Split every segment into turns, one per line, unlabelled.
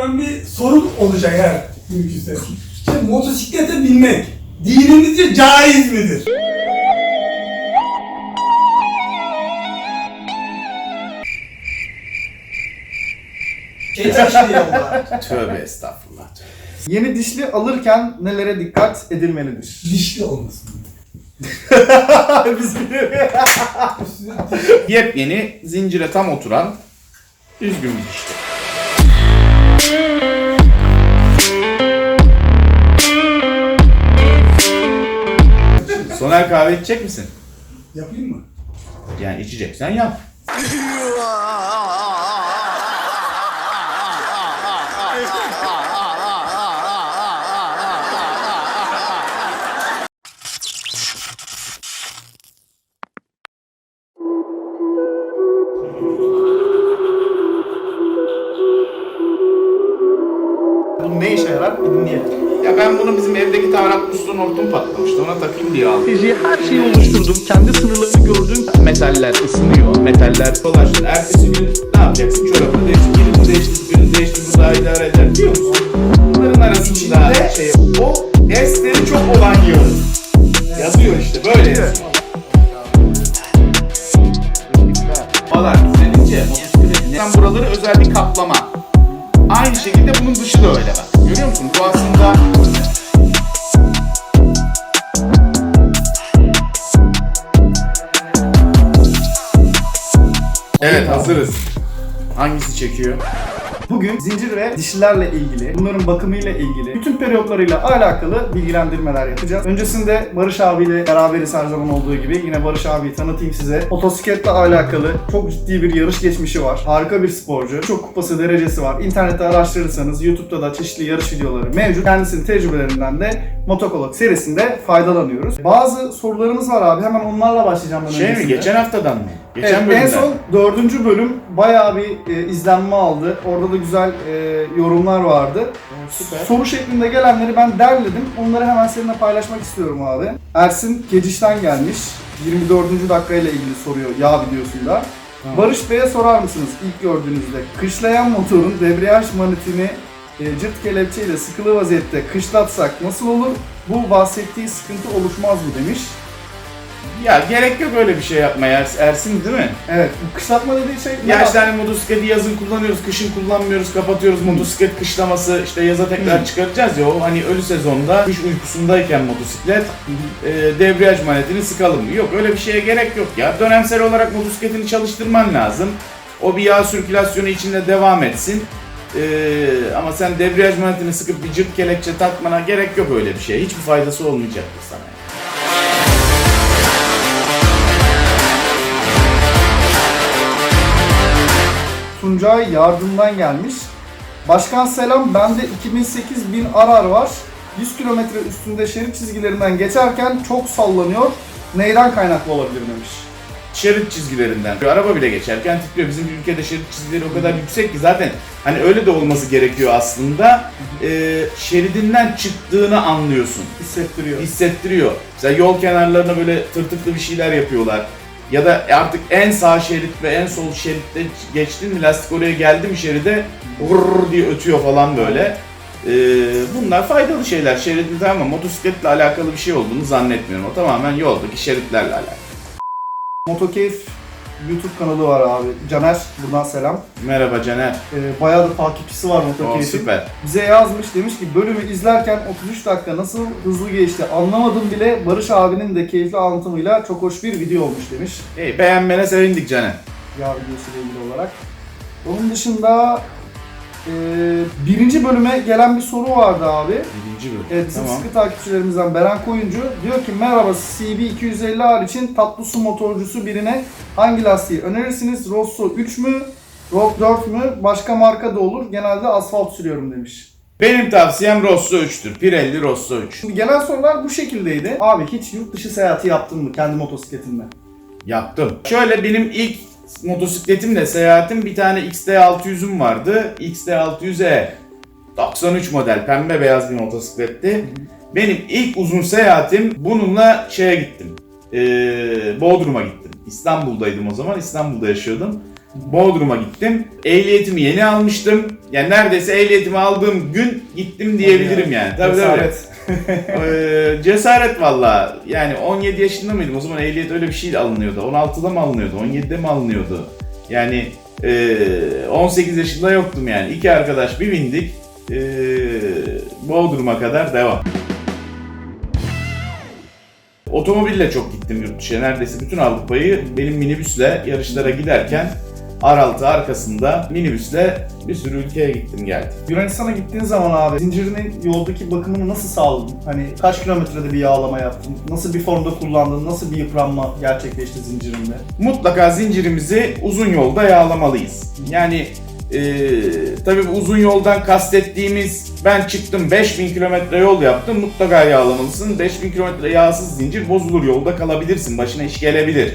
Ben bir sorun olacak eğer mümkünse. İşte motosiklete binmek dinimizce caiz midir? Geçişli yollar.
Tövbe estağfurullah.
Yeni dişli alırken nelere dikkat edilmelidir?
Dişli olmasın.
Biz.
Yepyeni zincire tam oturan düzgün bir dişli. Soner kahve içecek misin?
Yapayım mı?
Yani içeceksen yap.
dinleyelim.
Ya ben bunu bizim evdeki tavrak musluğun hortum patlamıştı. Ona takayım diye aldım.
Strateji, her şeyi oluşturdum. Kendi sınırlarını gördüm.
Metaller ısınıyor. Metaller dolaşır. Ertesi gün ne yapacaksın? Çorabını değiştir. Birini değiştir, birini değiştir. Bu daha idare eder biliyor musun? Bunların arasında
İçinde-
şey, o esleri çok olan yağın. Yazıyor işte böyle yazıyor. Falan düzelince motosikletin sen buraları özel bir kaplama. Aynı şekilde
did Zincir ve dişlilerle ilgili, bunların bakımıyla ilgili, bütün periyotlarıyla alakalı bilgilendirmeler yapacağız. Öncesinde Barış abiyle beraberiz her zaman olduğu gibi. Yine Barış abiyi tanıtayım size. Motosikletle alakalı çok ciddi bir yarış geçmişi var. Harika bir sporcu. Çok kupası derecesi var. İnternette araştırırsanız YouTube'da da çeşitli yarış videoları mevcut. Kendisinin tecrübelerinden de Motokolog serisinde faydalanıyoruz. Bazı sorularımız var abi. Hemen onlarla başlayacağım ben
Şey mi?
öncesinde.
Geçen haftadan mı? Geçen
Evet, en
bölümden.
son dördüncü bölüm bayağı bir e, izlenme aldı. Orada da güzel e, yorumlar vardı.
Süper.
Soru şeklinde gelenleri ben derledim. Onları hemen seninle paylaşmak istiyorum abi. Ersin Geciş'ten gelmiş. 24. dakika ile ilgili soruyor yağ videosunda.
Tamam.
Barış Bey'e sorar mısınız ilk gördüğünüzde? Kışlayan motorun debriyaj manetini e, cırt kelepçeyle sıkılı vaziyette kışlatsak nasıl olur? Bu bahsettiği sıkıntı oluşmaz mı demiş.
Ya gerek yok öyle bir şey yapmaya Ers- Ersin değil mi?
Evet, bu kışlatma dediği şey
Ya işte hani motosikleti yazın kullanıyoruz, kışın kullanmıyoruz, kapatıyoruz. Motosiklet kışlaması işte yaza tekrar
Hı.
çıkaracağız ya o hani ölü sezonda kış uykusundayken motosiklet e, debriyaj manetini sıkalım. Yok öyle bir şeye gerek yok ya. Dönemsel olarak motosikletini çalıştırman lazım. O bir yağ sirkülasyonu içinde devam etsin. E, ama sen debriyaj manetini sıkıp bir cırt kelepçe takmana gerek yok öyle bir şey. Hiçbir faydası olmayacaktır sana. yani.
Tuncay yardımdan gelmiş. Başkan selam, bende 2008 bin arar var. 100 kilometre üstünde şerit çizgilerinden geçerken çok sallanıyor. Neyden kaynaklı olabilir demiş.
şerit çizgilerinden. Araba bile geçerken titriyor. Bizim ülkede şerit çizgileri o kadar yüksek ki zaten hani öyle de olması gerekiyor aslında. Ee, şeridinden çıktığını anlıyorsun.
Hissettiriyor.
Hissettiriyor. Mesela yol kenarlarına böyle tırtıklı bir şeyler yapıyorlar. Ya da artık en sağ şerit ve en sol şeritte geçtin mi lastik oraya geldi mi şeride vurr diye ötüyor falan böyle. Ee, bunlar faydalı şeyler. Şeridin tamam motosikletle alakalı bir şey olduğunu zannetmiyorum. O tamamen yoldaki şeritlerle alakalı.
Motokeyf YouTube kanalı var abi. Caner, buradan selam.
Merhaba Caner.
Ee, bayağı da takipçisi var
O
Motokeyf'in.
süper.
Bize yazmış, demiş ki bölümü izlerken 33 dakika nasıl hızlı geçti anlamadım bile. Barış abinin de keyifli anlatımıyla çok hoş bir video olmuş demiş.
İyi beğenmene sevindik Caner.
yağ videosuyla ilgili olarak. Onun dışında e, birinci bölüme gelen bir soru vardı abi.
Birinci bölüm.
Evet, bizim
tamam.
sıkı takipçilerimizden Beren Koyuncu diyor ki merhaba CB 250R için tatlı su motorcusu birine hangi lastiği önerirsiniz? Rosso 3 mü? Rock 4 mü? Başka marka da olur. Genelde asfalt sürüyorum demiş.
Benim tavsiyem Rosso 3'tür. Pirelli Rosso 3.
Şimdi gelen sorular bu şekildeydi. Abi hiç yurt dışı seyahati yaptın mı kendi motosikletinle?
Yaptım. Şöyle benim ilk motosikletimle seyahatim bir tane XT600'üm vardı. XT600E. 93 model pembe beyaz bir motosikletti. Benim ilk uzun seyahatim bununla şeye gittim. Ee, Bodrum'a gittim. İstanbul'daydım o zaman. İstanbul'da yaşıyordum. Bodrum'a gittim. Ehliyetimi yeni almıştım. Yani neredeyse ehliyetimi aldığım gün gittim diyebilirim yani. Tabii tabii. Ee, cesaret valla. Yani 17 yaşında mıydım? O zaman ehliyet öyle bir şey alınıyordu. 16'da mı alınıyordu? 17'de mi alınıyordu? Yani e, 18 yaşında yoktum yani. İki arkadaş bir bindik. E, Bodrum'a kadar devam. Otomobille çok gittim yurt dışına. Neredeyse bütün Avrupa'yı benim minibüsle yarışlara giderken R6 arkasında minibüsle bir sürü ülkeye gittim geldim.
Yunanistan'a gittiğin zaman abi zincirinin yoldaki bakımını nasıl sağladın? Hani kaç kilometrede bir yağlama yaptın? Nasıl bir formda kullandın? Nasıl bir yıpranma gerçekleşti zincirinde?
mutlaka zincirimizi uzun yolda yağlamalıyız. Yani e, tabii uzun yoldan kastettiğimiz ben çıktım 5000 kilometre yol yaptım mutlaka yağlamalısın. 5000 kilometre yağsız zincir bozulur yolda kalabilirsin başına iş gelebilir.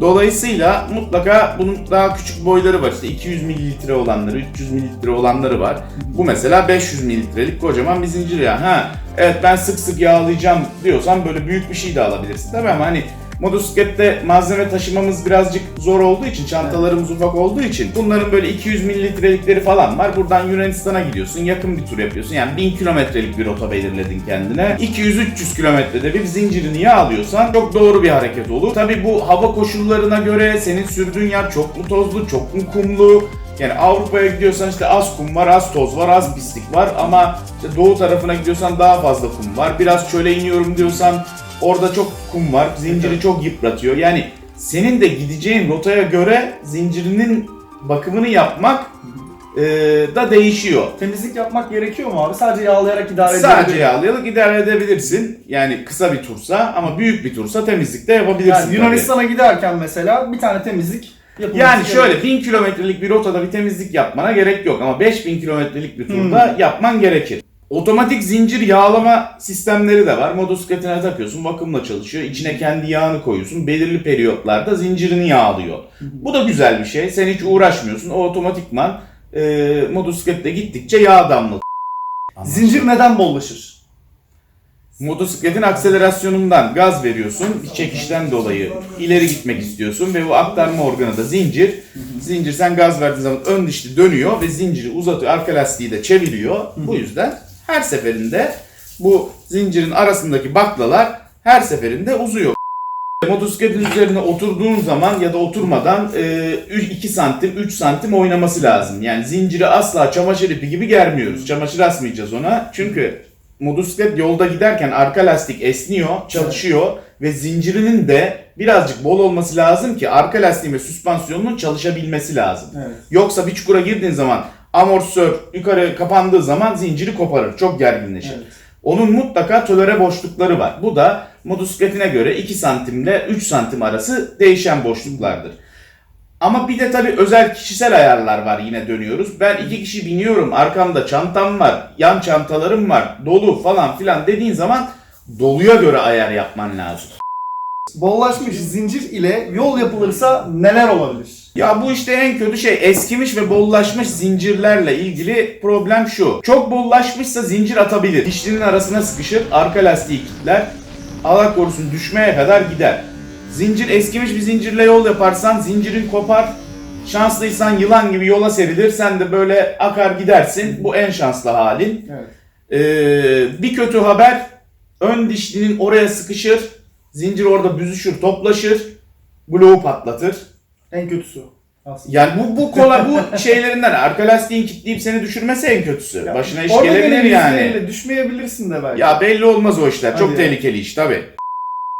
Dolayısıyla mutlaka bunun daha küçük boyları var. İşte 200 mililitre olanları, 300 mililitre olanları var. Bu mesela 500 mililitrelik kocaman bir zincir ya. Ha, evet ben sık sık yağlayacağım diyorsan böyle büyük bir şey de alabilirsin. Tabii ama hani motosiklette malzeme taşımamız birazcık zor olduğu için, çantalarımız ufak olduğu için bunların böyle 200 mililitrelikleri falan var. Buradan Yunanistan'a gidiyorsun, yakın bir tur yapıyorsun. Yani 1000 kilometrelik bir rota belirledin kendine. 200-300 kilometrede bir zincirini yağlıyorsan çok doğru bir hareket olur. Tabii bu hava koşullarına göre senin sürdüğün yer çok mu tozlu, çok mu kumlu? Yani Avrupa'ya gidiyorsan işte az kum var, az toz var, az pislik var ama işte doğu tarafına gidiyorsan daha fazla kum var. Biraz çöle iniyorum diyorsan orada çok kum var, zinciri çok yıpratıyor. Yani senin de gideceğin rotaya göre zincirinin bakımını yapmak e, da değişiyor.
Temizlik yapmak gerekiyor mu abi? Sadece yağlayarak idare edebilir
Sadece yağlayarak idare edebilirsin. Yani kısa bir tursa ama büyük bir tursa temizlik de yapabilirsin.
Yani. Yunanistan'a giderken mesela bir tane temizlik
Yani şöyle 1000 kilometrelik bir rotada bir temizlik yapmana gerek yok ama 5000 kilometrelik bir turda yapman gerekir. Otomatik zincir yağlama sistemleri de var. Motosikletine takıyorsun, vakumla çalışıyor. İçine kendi yağını koyuyorsun. Belirli periyotlarda zincirini yağlıyor. Bu da güzel bir şey. Sen hiç uğraşmıyorsun. O otomatikman e, motosiklette gittikçe yağ damlatıyor.
Zincir neden bollaşır?
Motosikletin akselerasyonundan gaz veriyorsun. Bir çekişten dolayı ileri gitmek istiyorsun ve bu aktarma organı da zincir. Zincir sen gaz verdiğin zaman ön dişli dönüyor ve zinciri uzatıyor. Arka lastiği de çeviriyor. Bu yüzden her seferinde bu zincirin arasındaki baklalar her seferinde uzuyor. Motosikletin üzerine oturduğun zaman ya da oturmadan 2 santim 3 santim oynaması lazım. Yani zinciri asla çamaşır ipi gibi germiyoruz. Çamaşır asmayacağız ona. Çünkü motosiklet yolda giderken arka lastik esniyor, çalışıyor ve zincirinin de birazcık bol olması lazım ki arka lastiğin ve süspansiyonunun çalışabilmesi lazım.
Evet.
Yoksa bir çukura girdiğin zaman amortisör yukarı kapandığı zaman zinciri koparır. Çok gerginleşir.
Evet.
Onun mutlaka tolere boşlukları var. Bu da motosikletine göre 2 santimle 3 santim arası değişen boşluklardır. Ama bir de tabii özel kişisel ayarlar var yine dönüyoruz. Ben iki kişi biniyorum, arkamda çantam var, yan çantalarım var, dolu falan filan dediğin zaman doluya göre ayar yapman lazım.
Bollaşmış zincir ile yol yapılırsa neler olabilir?
Ya bu işte en kötü şey eskimiş ve bollaşmış zincirlerle ilgili problem şu. Çok bollaşmışsa zincir atabilir. Dişlinin arasına sıkışır, arka lastiği kilitler. Allah korusun düşmeye kadar gider. Zincir eskimiş bir zincirle yol yaparsan zincirin kopar. Şanslıysan yılan gibi yola serilir. Sen de böyle akar gidersin. Bu en şanslı halin.
Evet.
Ee, bir kötü haber ön dişlinin oraya sıkışır. Zincir orada büzüşür, toplaşır. Bloğu patlatır.
En kötüsü aslında.
Yani bu bu kolay bu şeylerinden arka lastiğin kilitleyip seni düşürmesi en kötüsü.
Ya,
Başına iş gelebilir yani.
Düşmeyebilirsin de belki.
Ya belli olmaz o işler. Çok
Hadi ya.
tehlikeli iş tabi.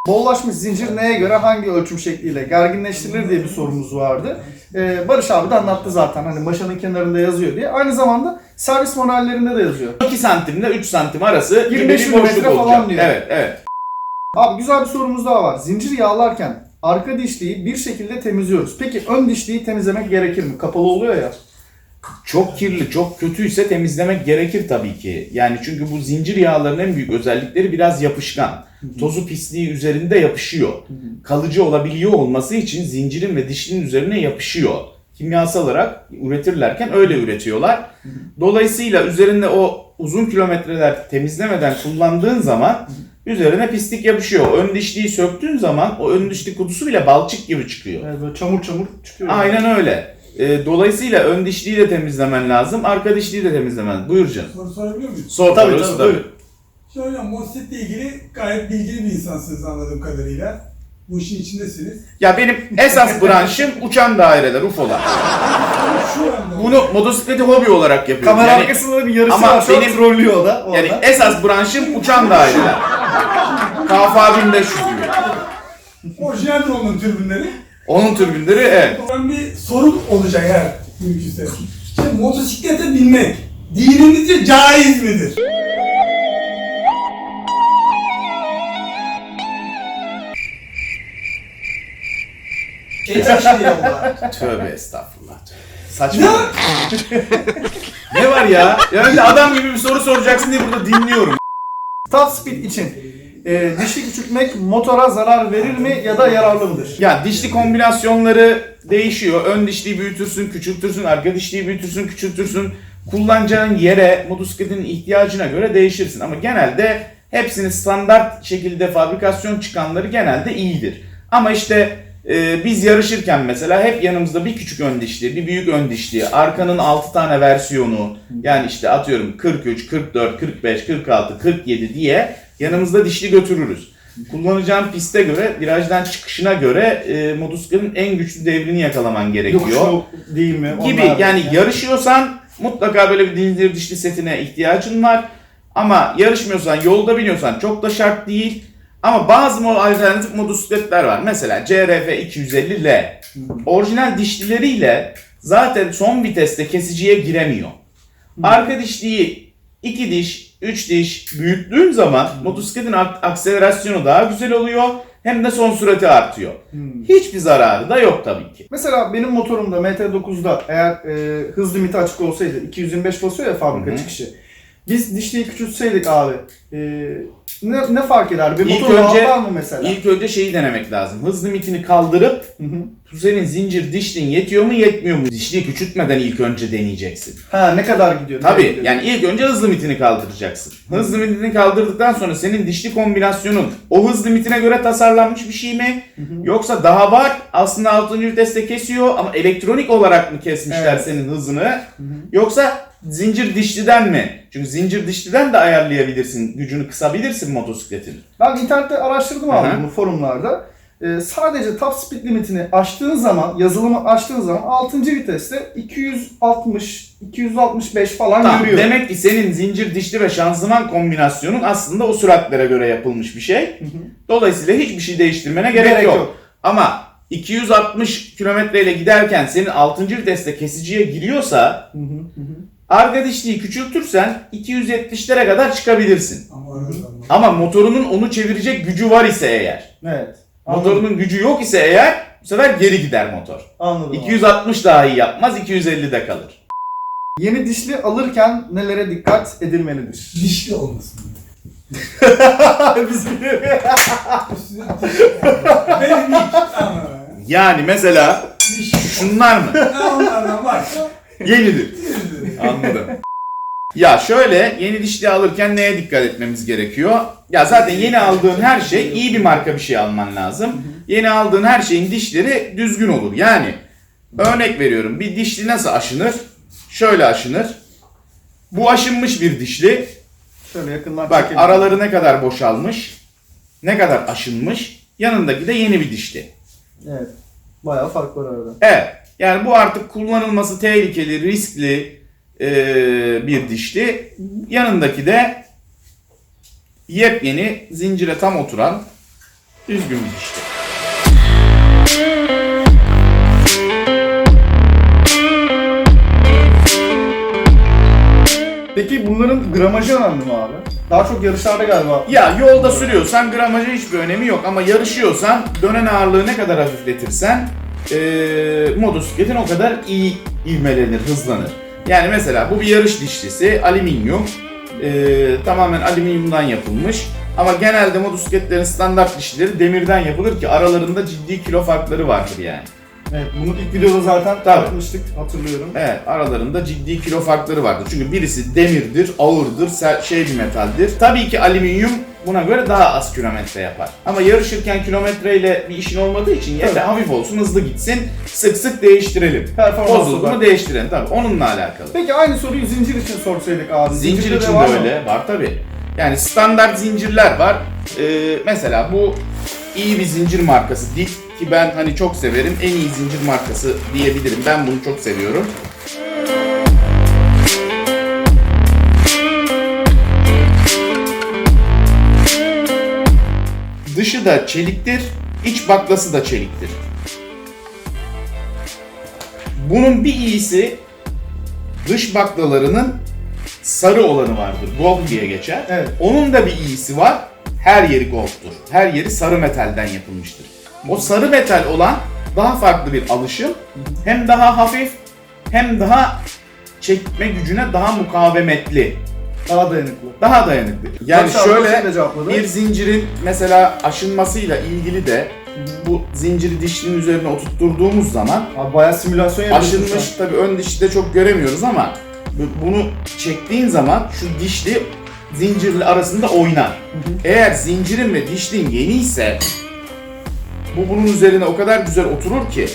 Bollaşmış zincir neye göre hangi ölçüm şekliyle gerginleştirilir diye bir sorumuz vardı. Ee, Barış abi de anlattı zaten hani maşanın kenarında yazıyor diye. Aynı zamanda servis manuellerinde de yazıyor.
2 santimle 3 santim arası gibi
25
bir boşluk
milimetre falan
olacak.
diyor.
Evet evet.
Abi güzel bir sorumuz daha var. Zincir yağlarken arka dişliği bir şekilde temizliyoruz. Peki ön dişliği temizlemek gerekir mi? Kapalı oluyor ya.
Çok kirli, çok kötüyse temizlemek gerekir tabii ki. Yani çünkü bu zincir yağlarının en büyük özellikleri biraz yapışkan. Tozu pisliği üzerinde yapışıyor. Kalıcı olabiliyor olması için zincirin ve dişlinin üzerine yapışıyor. Kimyasal olarak üretirlerken öyle üretiyorlar. Dolayısıyla üzerinde o uzun kilometreler temizlemeden kullandığın zaman üzerine pislik yapışıyor. Ön dişliği söktüğün zaman o ön dişli kutusu bile balçık gibi çıkıyor.
Evet, böyle çamur çamur çıkıyor.
Aynen öyle. E, dolayısıyla ön dişliği de temizlemen lazım, arka dişliği de temizlemen lazım. Buyur canım.
Soru sorabiliyor muyum?
Sor
Tabii,
orası
tabii, buyurun.
Şimdi hocam motosikletle ilgili gayet bilgili bir insansınız anladığım kadarıyla. Bu işin içindesiniz.
Ya benim esas branşım uçan daireler, UFO'lar.
Şu anda
Bunu motosikleti hobi olarak yapıyorum.
Kamera
Yani-
arkasında da bir yarışı
Ama
var. Şu an
benim-
trollüyor o da. orada.
Yani esas branşım uçan daireler. KFA 1500 gibi.
orijinal drone'un türbinleri.
Onun türbinleri evet.
Ben bir sorum olacak eğer mümkünse. Şimdi motosiklete binmek dinimizce caiz midir?
Geçmiş değil onlar.
Tövbe estağfurullah. Saçma. ne var ya? Ya öyle adam gibi bir soru soracaksın diye burada dinliyorum.
Top speed için e, dişli küçültmek motora zarar verir mi ya da yararlı mıdır?
Ya dişli kombinasyonları değişiyor. Ön dişliyi büyütürsün, küçültürsün, arka dişliyi büyütürsün, küçültürsün. Kullanacağın yere, motosikletin ihtiyacına göre değişirsin. Ama genelde hepsini standart şekilde fabrikasyon çıkanları genelde iyidir. Ama işte e, biz yarışırken mesela hep yanımızda bir küçük ön dişli, bir büyük ön dişli, arkanın 6 tane versiyonu yani işte atıyorum 43, 44, 45, 46, 47 diye yanımızda dişli götürürüz. Kullanacağın piste göre, virajdan çıkışına göre e, motosikletin en güçlü devrini yakalaman gerekiyor
Yokuşlu değil mi?
gibi
Onlar-
yani yarışıyorsan mutlaka böyle bir zincir dişli setine ihtiyacın var. Ama yarışmıyorsan, yolda biniyorsan çok da şart değil. Ama bazı mo- alternatif motosikletler var. Mesela CRF 250L. Orijinal dişlileriyle zaten son viteste kesiciye giremiyor. Arka dişliği 2 diş, 3 diş büyüttüğün zaman motosikletin ak- akselerasyonu daha güzel oluyor. Hem de son sürati artıyor.
Hmm.
Hiçbir zararı da yok tabii ki.
Mesela benim motorumda MT9'da eğer e, hız limiti açık olsaydı 225 basıyor ya fabrika
Hı hı.
çıkışı. Biz dişliyi küçültseydik abi e, ne, ne fark eder? Bir
İlk
motor
önce-
rahatlar mı mesela?
İlk önce şeyi denemek lazım. Hız limitini kaldırıp bu senin zincir dişlin yetiyor mu yetmiyor mu? Dişliği küçültmeden ilk önce deneyeceksin.
Ha ne kadar gidiyor?
Tabii
gidiyor?
yani ilk önce hız limitini kaldıracaksın. Hız limitini kaldırdıktan sonra senin dişli kombinasyonun o hız limitine göre tasarlanmış bir şey mi? Yoksa daha var aslında 6. viteste kesiyor ama elektronik olarak mı kesmişler
Evet.
senin hızını? Yoksa zincir dişliden mi? Çünkü zincir dişliden de ayarlayabilirsin. Gücünü kısabilirsin motosikletin.
Ben internette araştırdım abi
hı.
bunu forumlarda. Ee, sadece top speed limitini açtığın zaman, yazılımı açtığın zaman 6. viteste 260, 265 falan
Tamam,
yürüyor.
demek ki senin zincir dişli ve şanzıman kombinasyonun aslında o süratlere göre yapılmış bir şey. Dolayısıyla hiçbir şey değiştirmene gerek,
Gerek
yok.
yok.
Ama 260 kilometreyle giderken senin 6. viteste kesiciye giriyorsa
Hı hı, hı hı.
Arka dişliği küçültürsen 270'lere kadar çıkabilirsin.
Ama ama.
Ama motorunun onu çevirecek gücü var ise eğer.
Evet. Anladım.
Motorunun gücü yok ise eğer bu sefer geri gider motor.
Anladım. abi.
260 daha iyi yapmaz 250 de kalır.
Yeni dişli alırken nelere dikkat edilmelidir?
Dişli olmasın.
Bizim
Benim ilk.
Yani mesela şunlar mı?
Onlardan var?
Yenidir. Anladım. Ya şöyle yeni dişli alırken neye dikkat etmemiz gerekiyor? Ya zaten yeni aldığın her şey iyi bir marka bir şey alman lazım. Yeni aldığın her şeyin dişleri düzgün olur. Yani örnek veriyorum bir dişli nasıl aşınır? Şöyle aşınır. Bu aşınmış bir dişli.
Şöyle yakından
Bak
çekelim.
araları ne kadar boşalmış. Ne kadar aşınmış. Yanındaki de yeni bir dişli.
Evet. Bayağı fark var arada.
Evet. Yani bu artık kullanılması tehlikeli, riskli eee, bir dişli. Yanındaki de yepyeni, zincire tam oturan düzgün bir dişli.
Peki bunların gramajı önemli mi abi? Daha çok yarışlarda galiba.
Ya yolda sürüyorsan gramajı hiçbir önemi yok ama yarışıyorsan dönen ağırlığı ne kadar hafifletirsen eee motosikletin o kadar iyi ivmelenir, hızlanır. Yani mesela bu bir yarış dişlisi, alüminyum, eee, tamamen alüminyumdan yapılmış. Ama genelde motosikletlerin standart dişlileri demirden yapılır ki aralarında ciddi kilo farkları vardır yani.
Evet, bunu ilk videoda zaten
Tabii.
tartıştık hatırlıyorum.
Evet, aralarında ciddi kilo farkları vardır. Çünkü birisi demirdir, ağırdır, şey bir metaldir. Tabii ki alüminyum buna göre daha az kilometre yapar. Ama yarışırken kilometreyle bir işin olmadığı için yeter
Tabii.
hafif olsun, hızlı gitsin, sık sık değiştirelim. Bozuldu mu değiştirelim tabii onunla alakalı.
Peki aynı soruyu zincir için sorsaydık abi.
Zincir
Zincirde
için
var
de
mı?
öyle var tabi. Yani standart zincirler var. Ee, mesela bu iyi bir zincir markası değil ki ben hani çok severim. En iyi zincir markası diyebilirim. Ben bunu çok seviyorum. Dışı da çeliktir, iç baklası da çeliktir. Bunun bir iyisi dış baklalarının sarı olanı vardır. Gold diye geçer.
Evet.
Onun da bir iyisi var. Her yeri gold'tur. Her yeri sarı metalden yapılmıştır. O sarı metal olan daha farklı bir alışım. Hem daha hafif hem daha çekme gücüne daha mukavemetli.
Daha dayanıklı.
Daha dayanıklı. Yani
abi
şöyle bir zincirin mesela aşınmasıyla ilgili de bu zinciri dişlinin üzerine oturtturduğumuz zaman
Abi bayağı simülasyon yapıyorsun
Aşınmış
sen.
tabi ön dişi de çok göremiyoruz ama bu- bunu çektiğin zaman şu dişli zincirli arasında oynar. Eğer zincirin ve dişlin yeni ise bu bunun üzerine o kadar güzel oturur ki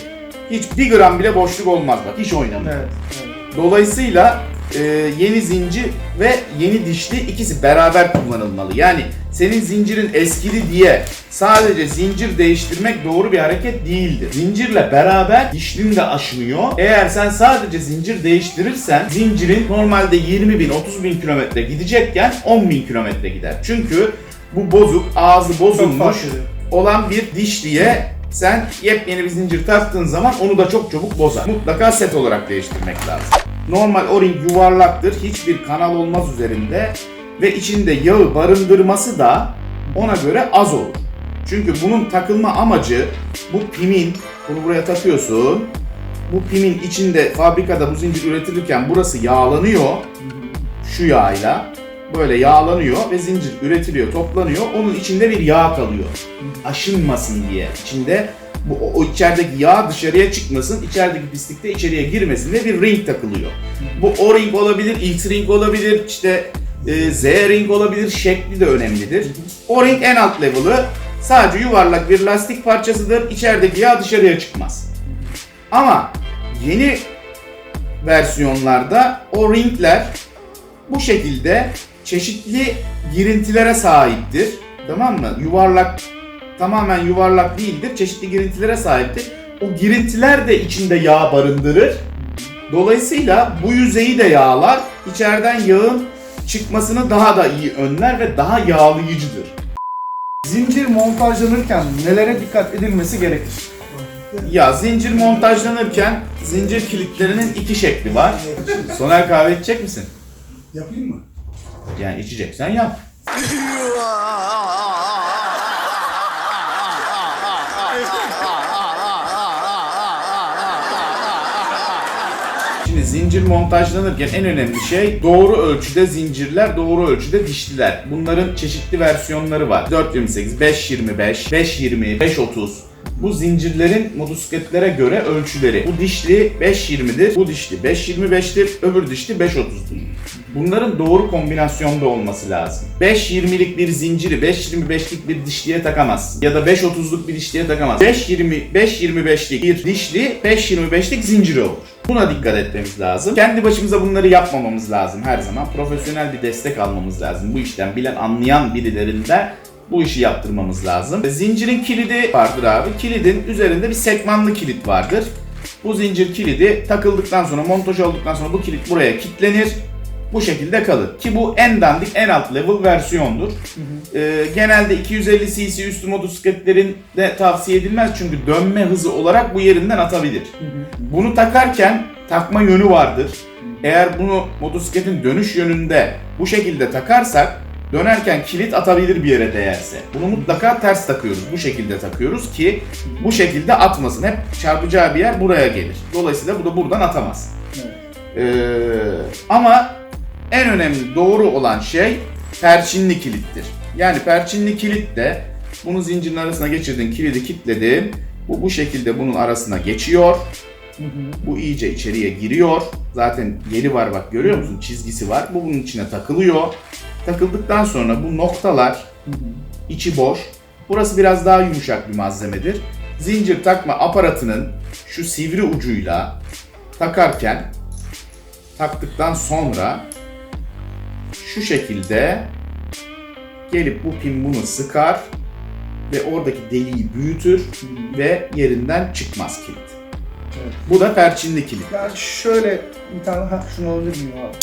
hiç bir gram bile boşluk olmaz bak hiç oynamıyor.
Evet. evet.
Dolayısıyla e, yeni zincir ve yeni dişli ikisi beraber kullanılmalı. Yani senin zincirin eskidi diye sadece zincir değiştirmek doğru bir hareket değildir. Zincirle beraber dişlin de aşınıyor. Eğer sen sadece zincir değiştirirsen zincirin normalde 20 bin 30 bin kilometre gidecekken 10 bin kilometre gider. Çünkü bu bozuk, ağzı bozulmuş olan bir dişliye sen yepyeni bir zincir taktığın zaman onu da çok çabuk bozar. Mutlaka set olarak değiştirmek lazım. Normal o-ring yuvarlaktır. Hiçbir kanal olmaz üzerinde ve içinde yağı barındırması da ona göre az olur. Çünkü bunun takılma amacı bu pimin, bunu buraya takıyorsun. Bu pimin içinde fabrikada bu zincir üretilirken burası yağlanıyor. Şu yağıyla böyle yağlanıyor ve zincir üretiliyor, toplanıyor. Onun içinde bir yağ kalıyor. Aşınmasın diye. İçinde bu o, o içerideki yağ dışarıya çıkmasın, içerideki pislik de içeriye girmesin diye bir ring takılıyor. Bu O ring olabilir, X ring olabilir, işte e, Z ring olabilir, şekli de önemlidir. O ring en alt level'ı sadece yuvarlak bir lastik parçasıdır. İçerideki yağ dışarıya çıkmaz. Ama yeni versiyonlarda o ringler bu şekilde çeşitli girintilere sahiptir. Tamam mı? Yuvarlak tamamen yuvarlak değildir. Çeşitli girintilere sahiptir. O girintiler de içinde yağ barındırır. Dolayısıyla bu yüzeyi de yağlar. İçeriden yağın çıkmasını daha da iyi önler ve daha yağlayıcıdır.
Zincir montajlanırken nelere dikkat edilmesi gerekir?
Ya zincir montajlanırken zincir kilitlerinin iki şekli var. Soner kahve içecek misin?
Yapayım mı?
Yani içeceksen yap. zincir montajlanırken en önemli şey doğru ölçüde zincirler, doğru ölçüde dişliler. Bunların çeşitli versiyonları var. 428, 525, 520, 530. Bu zincirlerin motosikletlere göre ölçüleri. Bu dişli 520'dir, bu dişli 525'tir, öbür dişli 530'dur. Bunların doğru kombinasyonda olması lazım. 5.20'lik bir zinciri 5.25'lik bir dişliye takamazsın. Ya da 5.30'luk bir dişliye takamazsın. 5.20 5.25'lik bir dişli 5.25'lik zinciri olur. Buna dikkat etmemiz lazım. Kendi başımıza bunları yapmamamız lazım her zaman. Profesyonel bir destek almamız lazım. Bu işten bilen, anlayan birilerinden bu işi yaptırmamız lazım. Zincirin kilidi vardır abi. Kilidin üzerinde bir sekmanlı kilit vardır. Bu zincir kilidi takıldıktan sonra, montaj olduktan sonra bu kilit buraya kilitlenir. Bu şekilde kalır. Ki bu en dandik, en alt level versiyondur. Ee, genelde 250 cc üstü motosikletlerin de tavsiye edilmez çünkü dönme hızı olarak bu yerinden atabilir. Bunu takarken takma yönü vardır. Eğer bunu motosikletin dönüş yönünde bu şekilde takarsak dönerken kilit atabilir bir yere değerse. Bunu mutlaka ters takıyoruz. Bu şekilde takıyoruz ki bu şekilde atmasın. Hep çarpacağı bir yer buraya gelir. Dolayısıyla bu da buradan atamaz. Ee, ama en önemli doğru olan şey perçinli kilittir. Yani perçinli kilit de bunu zincirin arasına geçirdin, kilidi kilitledin. Bu bu şekilde bunun arasına geçiyor. Bu iyice içeriye giriyor. Zaten yeri var bak görüyor musun? Çizgisi var. Bu bunun içine takılıyor. Takıldıktan sonra bu noktalar içi boş. Burası biraz daha yumuşak bir malzemedir. Zincir takma aparatının şu sivri ucuyla takarken taktıktan sonra şu şekilde gelip bu pin bunu sıkar ve oradaki deliği büyütür ve yerinden çıkmaz kilit.
Evet.
Bu da perçinli kilit.
Yani şöyle bir tane ha şunu alabilir miyim abi?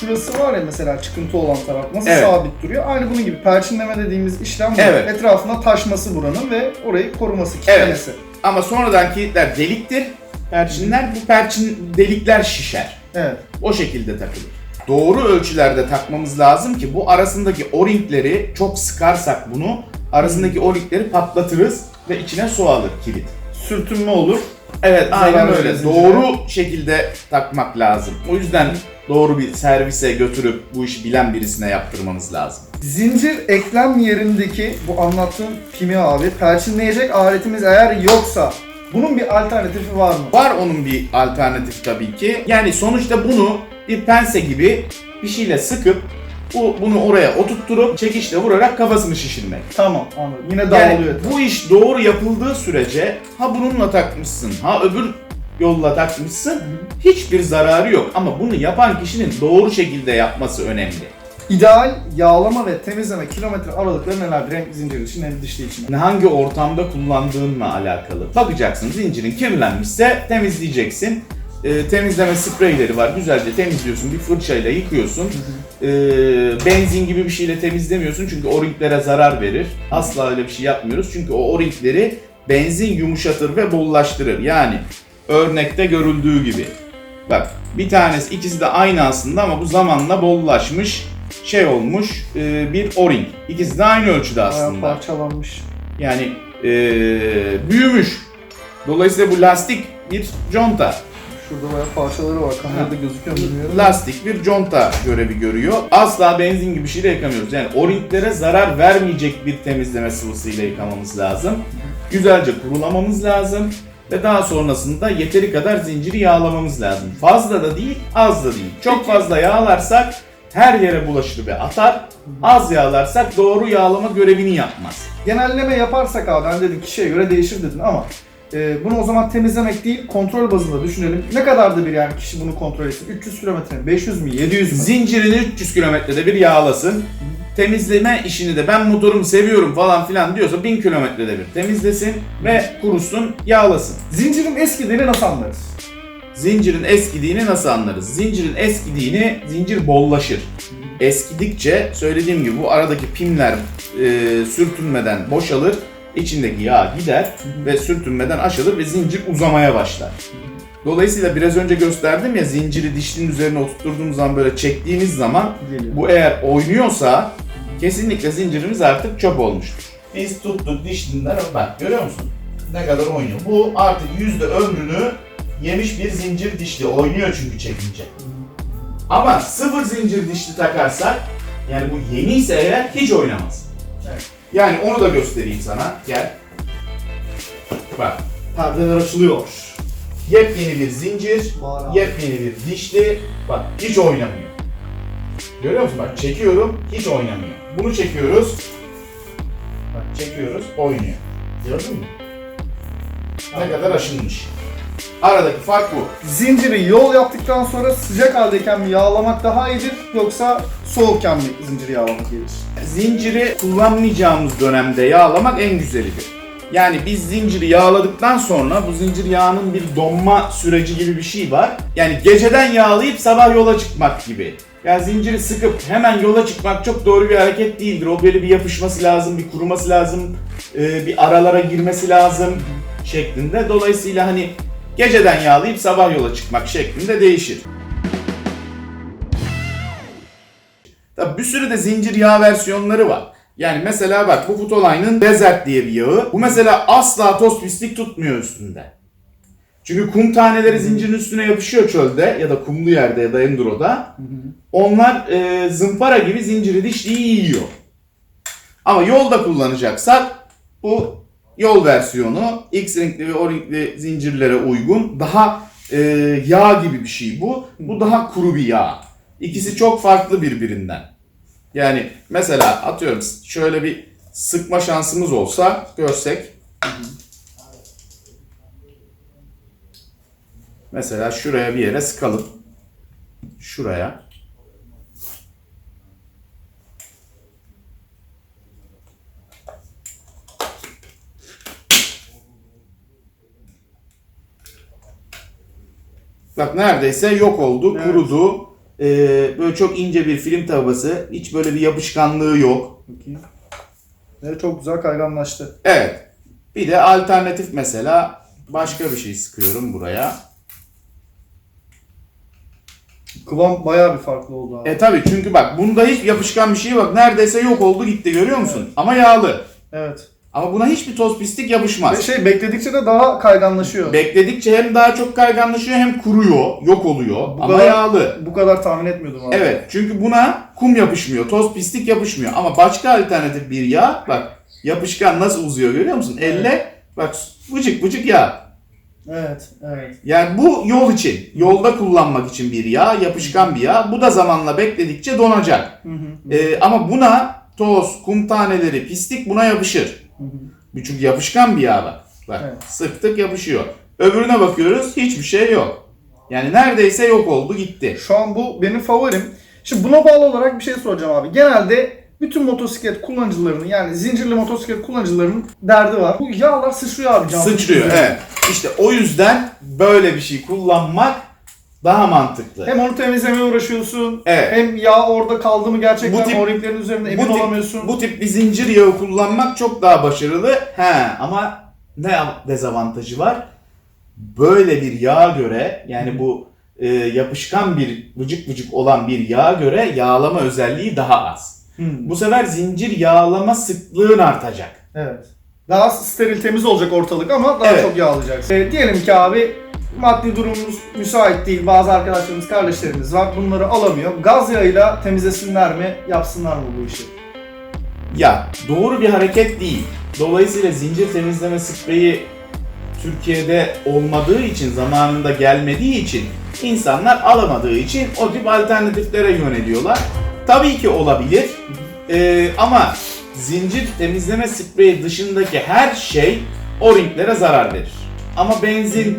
Şurası var ya mesela çıkıntı olan taraf nasıl
Evet.
sabit duruyor? Aynı bunun gibi perçinleme dediğimiz işlem bu.
Evet.
Etrafına taşması buranın ve orayı koruması, kilitlemesi.
Ama sonradan kilitler deliktir. Perçinler bu perçin delikler şişer.
Evet.
O şekilde takılır. Doğru ölçülerde takmamız lazım ki bu arasındaki o-ringleri çok sıkarsak bunu arasındaki o-ringleri patlatırız ve içine su alır kilit.
Sürtünme olur.
Evet aynen öyle.
zincire.
Doğru şekilde takmak lazım. O yüzden doğru bir servise götürüp bu işi bilen birisine yaptırmamız lazım.
Zincir eklem yerindeki bu anlattığım pimi abi perçinleyecek aletimiz eğer yoksa bunun bir alternatifi var mı?
Var onun bir alternatif tabii ki. Yani sonuçta bunu bir pense gibi bir şeyle sıkıp bu, bunu oraya oturtturup çekişle vurarak kafasını şişirmek.
Tamam anladım. Yine
Yani
dağılıyor.
bu iş doğru yapıldığı sürece ha bununla takmışsın ha öbür yolla takmışsın hiçbir zararı yok. Ama bunu yapan kişinin doğru şekilde yapması önemli.
İdeal yağlama ve temizleme kilometre aralıkları nelerdir hem zincir için hem dişli için?
Hangi ortamda kullandığınla alakalı. Bakacaksın zincirin kirlenmişse temizleyeceksin. Ee, temizleme spreyleri var. Güzelce temizliyorsun. Bir fırçayla yıkıyorsun. Ee, benzin gibi bir şeyle temizlemiyorsun çünkü o-ringlere zarar verir. Asla öyle bir şey yapmıyoruz. Çünkü o o-ringleri benzin yumuşatır ve bollaştırır. Yani örnekte görüldüğü gibi. Bak bir tanesi ikisi de aynı aslında ama bu zamanla bollaşmış şey olmuş e, bir o-ring. İkisi de aynı ölçüde
Bayağı
aslında.
parçalanmış.
Yani eee, büyümüş. Dolayısıyla bu lastik bir conta.
Şurada bayağı parçaları var. Kamerada gözüküyor mu bilmiyorum.
Lastik bir conta görevi görüyor. Asla benzin gibi bir şeyle yıkamıyoruz. Yani o-ringlere zarar vermeyecek bir temizleme sıvısıyla yıkamamız lazım. Güzelce kurulamamız lazım. Ve daha sonrasında yeteri kadar zinciri yağlamamız lazım. Fazla da değil, az da değil. Çok fazla yağlarsak her yere bulaşır ve atar. Az yağlarsak doğru yağlama görevini yapmaz.
Genelleme yaparsak abi ben dedim kişiye göre değişir dedin ama e, bunu o zaman temizlemek değil kontrol bazında düşünelim. Ne kadardı bir yani kişi bunu kontrol etsin? 300 kilometre mi? 500 mü? 700 mü?
Zincirini 300 kilometrede bir yağlasın. Temizleme işini de ben motorumu seviyorum falan filan diyorsa 1000 kilometrede bir temizlesin ve kurusun, yağlasın.
Zincirin eskidiğini nasıl anlarız?
Zincirin eskidiğini nasıl anlarız? Zincirin eskidiğini zincir bollaşır. Eskidikçe söylediğim gibi bu aradaki pimler e, sürtünmeden boşalır, içindeki yağ gider ve sürtünmeden aşılır ve zincir uzamaya başlar. Dolayısıyla biraz önce gösterdim ya zinciri dişlinin üzerine oturttuğumuz zaman böyle çektiğimiz zaman
Geliyor.
bu eğer oynuyorsa kesinlikle zincirimiz artık çöp olmuştur. Biz tuttuk dişlinden bak görüyor musun? Ne kadar oynuyor. Bu artık yüzde ömrünü yemiş bir zincir dişli. Oynuyor çünkü çekince. Ama sıfır zincir dişli takarsak yani bu yeniyse eğer hiç oynamaz.
Evet.
Yani onu da göstereyim sana. Gel. Bak.
Perdeler açılıyor.
Yepyeni bir zincir,
Var abi.
yepyeni bir dişli. Bak hiç oynamıyor. Görüyor musun? Bak çekiyorum, hiç oynamıyor. Bunu çekiyoruz. Bak çekiyoruz, oynuyor. Gördün mü? Ne kadar aşınmış. Aradaki fark bu.
Zinciri yol yaptıktan sonra sıcak haldeyken mi yağlamak daha iyidir yoksa soğukken mi zinciri yağlamak gelir?
Zinciri kullanmayacağımız dönemde yağlamak en güzelidir. Yani biz zinciri yağladıktan sonra bu zincir yağının bir donma süreci gibi bir şey var. Yani geceden yağlayıp sabah yola çıkmak gibi. Yani zinciri sıkıp hemen yola çıkmak çok doğru bir hareket değildir. O böyle bir yapışması lazım, bir kuruması lazım, e, bir aralara girmesi lazım şeklinde. Dolayısıyla hani geceden yağlayıp sabah yola çıkmak şeklinde değişir. Tabii bir sürü de zincir yağ versiyonları var. Yani mesela bak bu Futoline'ın Desert diye bir yağı. Bu mesela asla toz pislik tutmuyor üstünde. Çünkü kum taneleri zincirin üstüne yapışıyor çölde ya da kumlu yerde ya da enduroda. Onlar e, zımpara gibi zinciri dişliği yiyor. Ama yolda kullanacaksak bu yol versiyonu X renkli ve O renkli zincirlere uygun daha e, yağ gibi bir şey bu. Bu daha kuru bir yağ. İkisi çok farklı birbirinden. Yani mesela atıyorum şöyle bir sıkma şansımız olsa görsek. Mesela şuraya bir yere sıkalım. Şuraya. Bak neredeyse yok oldu,
Evet.
kurudu. Ee, böyle çok ince bir film tavası. Hiç böyle bir yapışkanlığı yok.
Bakayım. Evet, çok güzel kayganlaştı.
Evet. Bir de alternatif mesela başka bir şey sıkıyorum buraya.
Kıvam bayağı bir farklı oldu abi.
E tabi çünkü bak bunda hiç yapışkan bir şey yok. Neredeyse yok oldu gitti görüyor musun? Ama yağlı.
Evet.
Ama buna hiçbir toz pislik
Ve
yapışmaz.
şey bekledikçe de daha kayganlaşıyor.
Bekledikçe hem daha çok kayganlaşıyor hem kuruyor, yok oluyor
Bu
ama
kadar-
yağlı.
Bu kadar tahmin etmiyordum abi.
Evet çünkü buna kum yapışmıyor, toz pislik yapışmıyor. Ama başka alternatif bir yağ bak yapışkan nasıl uzuyor görüyor musun? Elle bak vıcık vıcık yağ.
Evet, evet.
Yani bu yol için, yolda kullanmak için bir yağ, yapışkan bir yağ. Bu da zamanla bekledikçe donacak.
Hı hı.
Ee, ama buna toz, kum taneleri, pislik buna yapışır.
Hı hı.
Çünkü yapışkan bir yağ bak. Bak
Evet.
sıktık yapışıyor. Öbürüne bakıyoruz hiçbir şey yok. Yani neredeyse yok oldu gitti.
Şu an bu benim favorim. Şimdi buna bağlı olarak bir şey soracağım abi. Genelde bütün motosiklet kullanıcılarının yani zincirli motosiklet kullanıcılarının derdi var. Bu yağlar sıçrıyor abi.
Sıçrıyor evet. İşte o yüzden böyle bir şey kullanmak daha mantıklı.
Hem onu temizlemeye uğraşıyorsun.
Evet.
Hem yağ orada kaldı mı gerçekten
Bu tip-
o renklerin üzerinde emin
bu tip,
olamıyorsun.
bu tip bir zincir yağı kullanmak çok daha başarılı. He ama ne dezavantajı var? Böyle bir yağa göre yani bu e, yapışkan bir vıcık vıcık olan bir yağa göre yağlama özelliği daha az.
Hmm,
Bu sefer zincir yağlama sıklığın artacak.
Evet. Daha steril temiz olacak ortalık ama daha
Evet.
çok yağlayacaksın. Ee, diyelim ki abi maddi durumumuz müsait değil. Bazı arkadaşlarımız, kardeşlerimiz var. Bunları alamıyor. Gaz yağıyla temizlesinler mi? Yapsınlar mı bu işi?
Ya doğru bir hareket değil. Dolayısıyla zincir temizleme spreyi Türkiye'de olmadığı için, zamanında gelmediği için, insanlar alamadığı için o tip alternatiflere yöneliyorlar. Tabii ki olabilir Ee, ama zincir temizleme spreyi dışındaki her şey o ringlere zarar verir. Ama benzin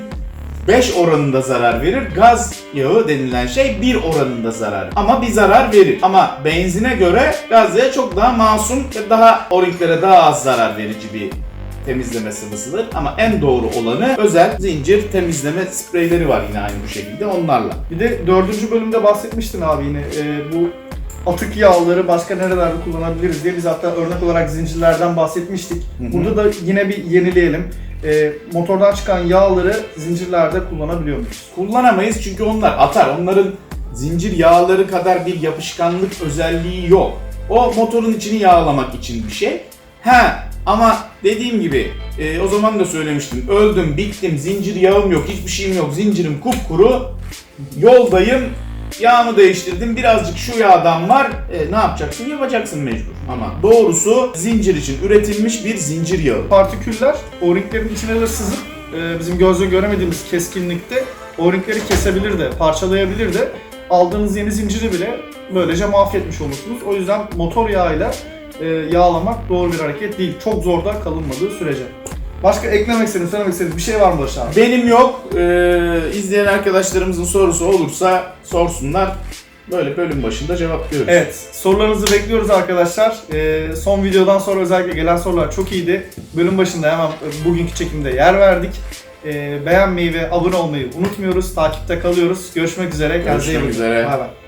5 oranında zarar verir. Gaz yağı denilen şey 1 oranında zarar. Ama bir zarar verir. Ama benzine göre gaz yağı çok daha masum ve daha o ringlere daha az zarar verici bir temizleme sıvısıdır. Ama en doğru olanı özel zincir temizleme spreyleri var yine aynı bu şekilde onlarla.
Bir de dördüncü bölümde bahsetmiştin abi yine e, bu atık yağları başka nerelerde kullanabiliriz diye biz hatta örnek olarak zincirlerden bahsetmiştik.
hı.
Burada da yine bir yenileyelim. E, motordan çıkan yağları zincirlerde kullanabiliyor muyuz?
Kullanamayız çünkü onlar atar. Onların zincir yağları kadar bir yapışkanlık özelliği yok. O motorun içini yağlamak için bir şey. Ha ama dediğim gibi e, o zaman da söylemiştim. Öldüm, bittim, zincir yağım yok, hiçbir şeyim yok. Zincirim kupkuru. Yoldayım. Yağımı değiştirdim. Birazcık şu yağdan var. E, ne yapacaksın? Yapacaksın mecbur. Ama doğrusu zincir için üretilmiş bir zincir yağı.
Partiküller o-ringlerin içine de sızıp e, bizim gözle göremediğimiz keskinlikte o-ringleri kesebilir de, parçalayabilir de aldığınız yeni zinciri bile böylece mahvetmiş olursunuz. O yüzden motor yağıyla e, yağlamak doğru bir hareket değil. Çok zorda kalınmadığı sürece. Başka eklemek istediğiniz, söylemek istediğiniz bir şey var mı Barış abi?
Benim yok. Ee, izleyen arkadaşlarımızın sorusu olursa sorsunlar. Böyle bölüm başında cevaplıyoruz.
Evet, sorularınızı bekliyoruz arkadaşlar. Ee, son videodan sonra özellikle gelen sorular çok iyiydi. Bölüm başında hemen bugünkü çekimde yer verdik. Ee, beğenmeyi ve abone olmayı unutmuyoruz. Takipte kalıyoruz. Görüşmek üzere.
Görüşmek üzere.
Bay bay.